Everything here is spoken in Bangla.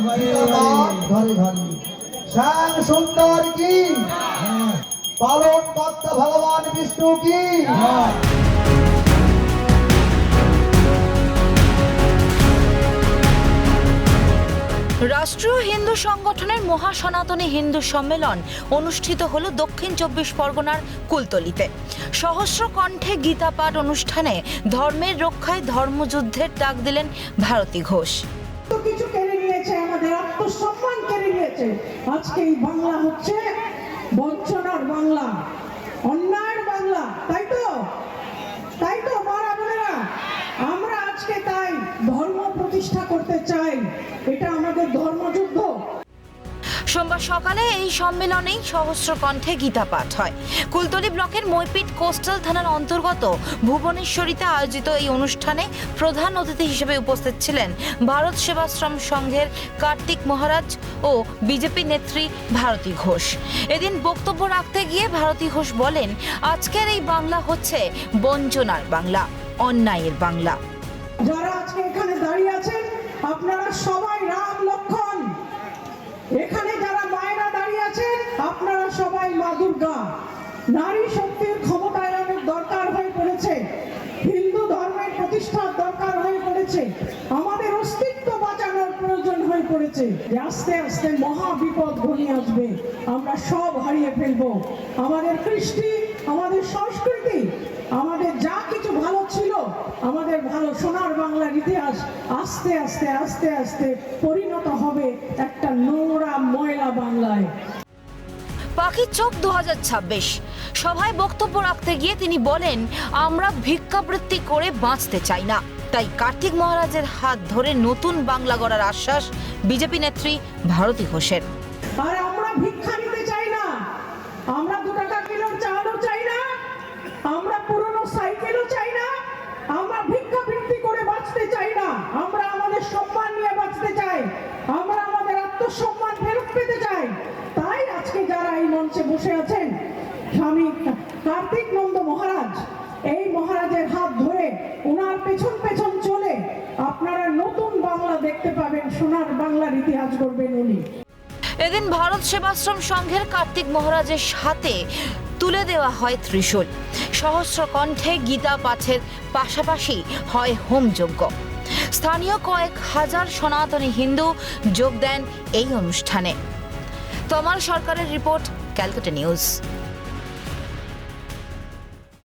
ঘরে ঘরে ঘরে শ্যাম সুন্দর কি? হ্যাঁ পালন কর্তা ভগবান বিষ্ণু কি? হ্যাঁ রাষ্ট্রীয় হিন্দু সংগঠনের মহাসনাতনী হিন্দু সম্মেলন অনুষ্ঠিত হল দক্ষিণ চব্বিশ পরগনার কুলতলিতে। সহস্র কণ্ঠে গীতা পাঠ অনুষ্ঠানে ধর্মের রক্ষায় ধর্মযুদ্ধের ডাক দিলেন ভারতী ঘোষ। নিয়েছে আজকে এই বাংলা হচ্ছে বঞ্চনার বাংলা, অন্যায়ের বাংলা, তাই তো? তাই তো আমরা আজকে তাই ধর্ম প্রতিষ্ঠা করতে চাই। এটা আমাদের ধর্মযুদ্ধ সোমবার সকালে এই সম্মেলনেই সহস্র কণ্ঠে গীতা পাঠ হয়। কুলতলি ব্লকের মৈপিট কোস্টাল থানার অন্তর্গত ভুবনেশ্বরীতে আয়োজিত এই অনুষ্ঠানে প্রধান অতিথি হিসেবে উপস্থিত ছিলেন ভারত সেবাশ্রম সংঘের কার্তিক মহারাজ ও বিজেপি নেত্রী ভারতী ঘোষ। এদিন বক্তব্য রাখতে গিয়ে ভারতী ঘোষ বলেন, আজকের এই বাংলা হচ্ছে বঞ্চনার বাংলা, অন্যায়ের বাংলা। যারা আজকে এখানে দাঁড়িয়ে আছেন, আপনারা সবাই রাম লক্ষণ। এখানে সবাই মা দুর্গা। নারী শক্তির ক্ষমতায়নের দরকার হয়ে পড়েছে। হিন্দু ধর্মের প্রতিষ্ঠার দরকার হয়ে পড়েছে। আমাদের অস্তিত্ব বাঁচানোর প্রয়োজন হয়ে পড়েছে। আস্তে আস্তে মহা বিপদ ঘনিয়ে আসবে, আমরা সব হারিয়ে ফেলব। আমাদের কৃষ্টি, আমাদের সংস্কৃতি, আমাদের যা কিছু ভালো ছিল, আমাদের ভালো সোনার বাংলার ইতিহাস আস্তে আস্তে আস্তে আস্তে পরিণত হবে একটা নোংরা ময়লা বাংলায়। পাখির চোখ দু হাজার ছাব্বিশ। সভায় বক্তব্য রাখতে গিয়ে তিনি বলেন, আমরা ভিক্ষাবৃত্তি করে বাঁচতে চাই না। তাই কার্তিক মহারাজের হাত ধরে নতুন বাংলা গড়ার আশ্বাস বিজেপি নেত্রী ভারতী ঘোষের। আমরা ভিক্ষা নিতে চাই না আমরা দু টাকা কিলোর চালও চাই না আমরা পুরনো সাইকেলও চাই না আমরা ভিক্ষা বৃত্তি করে বাঁচতে চাই না আমরা আমাদের সম্মান নিয়ে বাঁচতে চাই আমরা আমাদের আত্মসম্মান ফেরত পেতে চাই তাই আজকে যারা এই মঞ্চে বসে স্বামী কার্তিক নন্দ মহারাজ। এই মহারাজের হাত ধরে ওনার পেছন পেছন চলে আপনারা নতুন বাংলা দেখতে পাবেন, সোনার বাংলার ইতিহাস গড়বেন উনি। এদিন ভারত সেবাশ্রম সংঘের কার্তিক মহারাজের সাথে তুলে দেওয়া হয় ত্রিশূল। সহস্র কণ্ঠে গীতা পাঠের পাশাপাশি হয় হোম হোমযজ্ঞ স্থানীয় কয়েক হাজার সনাতনী হিন্দু যোগ দেন এই অনুষ্ঠানে। তমাল সরকারের রিপোর্ট ক্যালকাটা নিউজ।